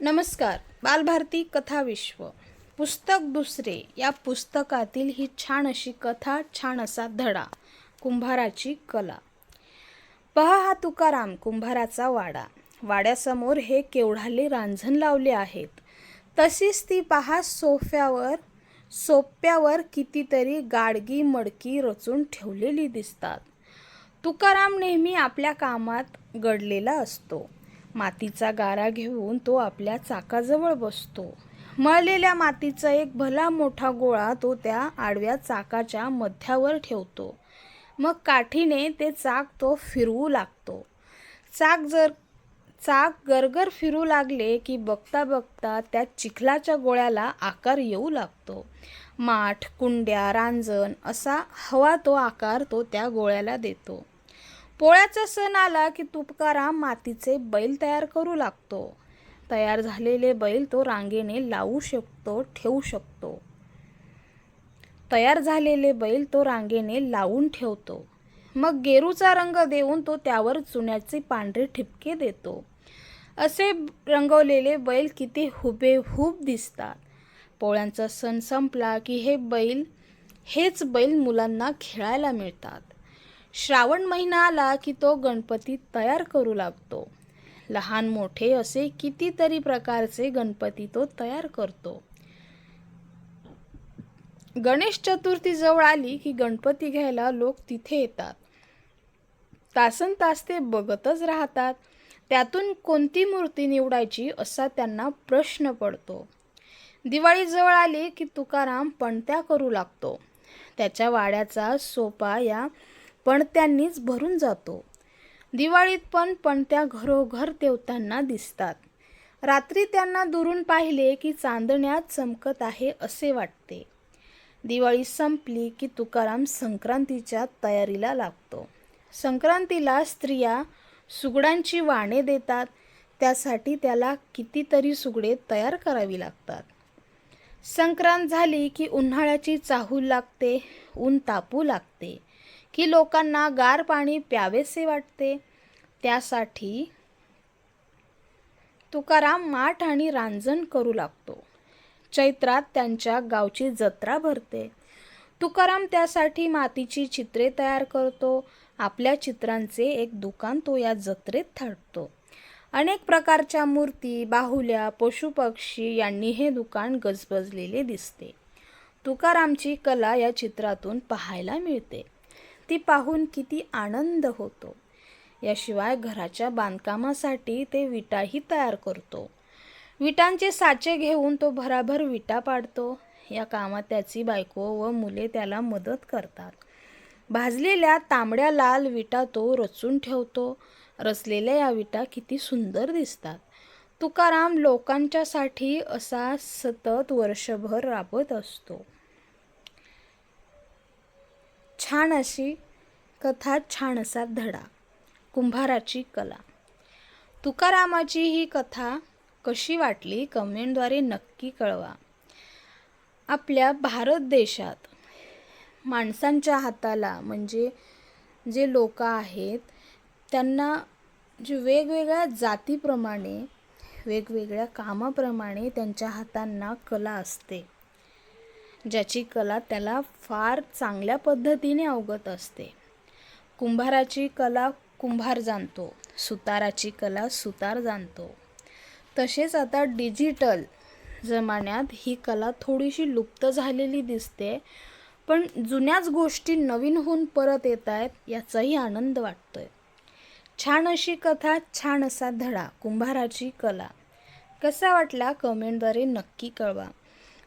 नमस्कार. बालभारती कथा विश्व. पुस्तक दुसरे. या पुस्तकातील ही छान अशी कथा छान असा धडा. कुंभाराची कला. पहा हा तुकाराम कुंभाराचा वाडा. वाड्यासमोर हे केवढाले रांझण लावले आहेत. तशीच ती पहा सोफ्यावर सोप्यावर कितीतरी गाडगी मडकी रचून ठेवलेली दिसतात. तुकाराम नेहमी आपल्या कामात गडलेला असतो. मातीचा गारा घेऊन तो आपल्या चाकाजवळ बसतो. मळलेल्या मातीचा एक भला मोठा गोळा तो त्या आडव्या चाकाच्या मध्यावर ठेवतो. मग काठीने ते चाक तो फिरवू लागतो. चाक जर चाक गरगर फिरू लागले की बघता बघता त्या चिखलाच्या गोळ्याला आकार येऊ लागतो. माठ कुंड्या रांजण असा हवा तो आकार तो त्या गोळ्याला देतो. पोळ्याचा सण आला की तुपकाराम मातीचे बैल तयार करू लागतो. तयार झालेले बैल तो रांगेने लावू शकतो ठेवू शकतो. तयार झालेले बैल तो रांगेने लावून ठेवतो. मग गेरूचा रंग देऊन तो त्यावर चुन्याचे पांढरे ठिपके देतो. असे रंगवलेले बैल किती हुबेहूब दिसतात. पोळ्यांचा सण संपला की हे बैल हेच बैल मुलांना खेळायला मिळतात. श्रावण महिना आला की तो गणपती तयार करू लागतो. लहान मोठे असे कितीतरी प्रकारचे गणपती तो तयार करतो. गणेश चतुर्थी जवळ आली की गणपती घ्यायला लोक तिथे येतात. तासन तास ते बघतच राहतात. त्यातून कोणती मूर्ती निवडायची असा त्यांना प्रश्न पडतो. दिवाळी जवळ आली की तुकाराम पणत्या करू लागतो. त्याच्या वाड्याचा सोपा या पणत्यांनीच भरून जातो. दिवाळीत पण पणत्या घरोघर देवतांना दिसतात. रात्री त्यांना दुरून पाहिले की चांदण्यात चमकत आहे असे वाटते. दिवाळी संपली की तुकाराम संक्रांतीच्या तयारीला लागतो. संक्रांतीला स्त्रिया सुगडांची वाणे देतात. त्यासाठी त्याला कितीतरी सुगडे तयार करावी लागतात. संक्रांत झाली की उन्हाळ्याची चाहूल लागते ऊन तापू लागते. की लोकांना गार पाणी प्यावेसे वाटते. त्यासाठी तुकाराम माठ आणि रांजण करू लागतो. चैत्रात त्यांच्या गावची जत्रा भरते. तुकाराम त्यासाठी मातीची चित्रे तयार करतो. आपल्या चित्रांचे एक दुकान तो या जत्रेत थाटतो. अनेक प्रकारच्या मूर्ती बाहुल्या पशुपक्षी यांनी हे दुकान गजबजलेले दिसते. तुकारामची कला या चित्रातून पाहायला मिळते. ती पाहून किती आनंद होतो. याशिवाय घराच्या बांधकामासाठी ते विटाही तयार करतो. विटांचे साचे घेऊन तो भराभर विटा पाडतो. या कामात त्याची बायको व मुले त्याला मदत करतात. भाजलेल्या तांबड्या लाल विटा तो रचून ठेवतो. रचलेल्या या विटा किती सुंदर दिसतात. तुकाराम लोकांच्यासाठी असा सतत वर्षभर राबत असतो. छान अशी कथा छान असा धडा. कुंभाराची कला. तुकारामाची ही कथा कशी वाटली कमेंटद्वारे नक्की कळवा. आपल्या भारत देशात माणसांच्या हाताला म्हणजे जे लोक आहेत त्यांना जे वेगवेगळ्या जातीप्रमाणे वेगवेगळ्या कामाप्रमाणे त्यांच्या हातांना कला असते. ज्याची कला त्याला फार चांगल्या पद्धतीने अवगत असते. कुंभाराची कला कुंभार जाणतो सुताराची कला सुतार जाणतो. तसेच आता डिजिटल जमान्यात ही कला थोडीशी लुप्त झालेली दिसते पण जुन्याच गोष्टी नवीन होऊन परत येत आहेत याचाही आनंद वाटतोय. छान अशी कथा छान असा धडा कुंभाराची कला. कसा वाटला कमेंटद्वारे नक्की कळवा.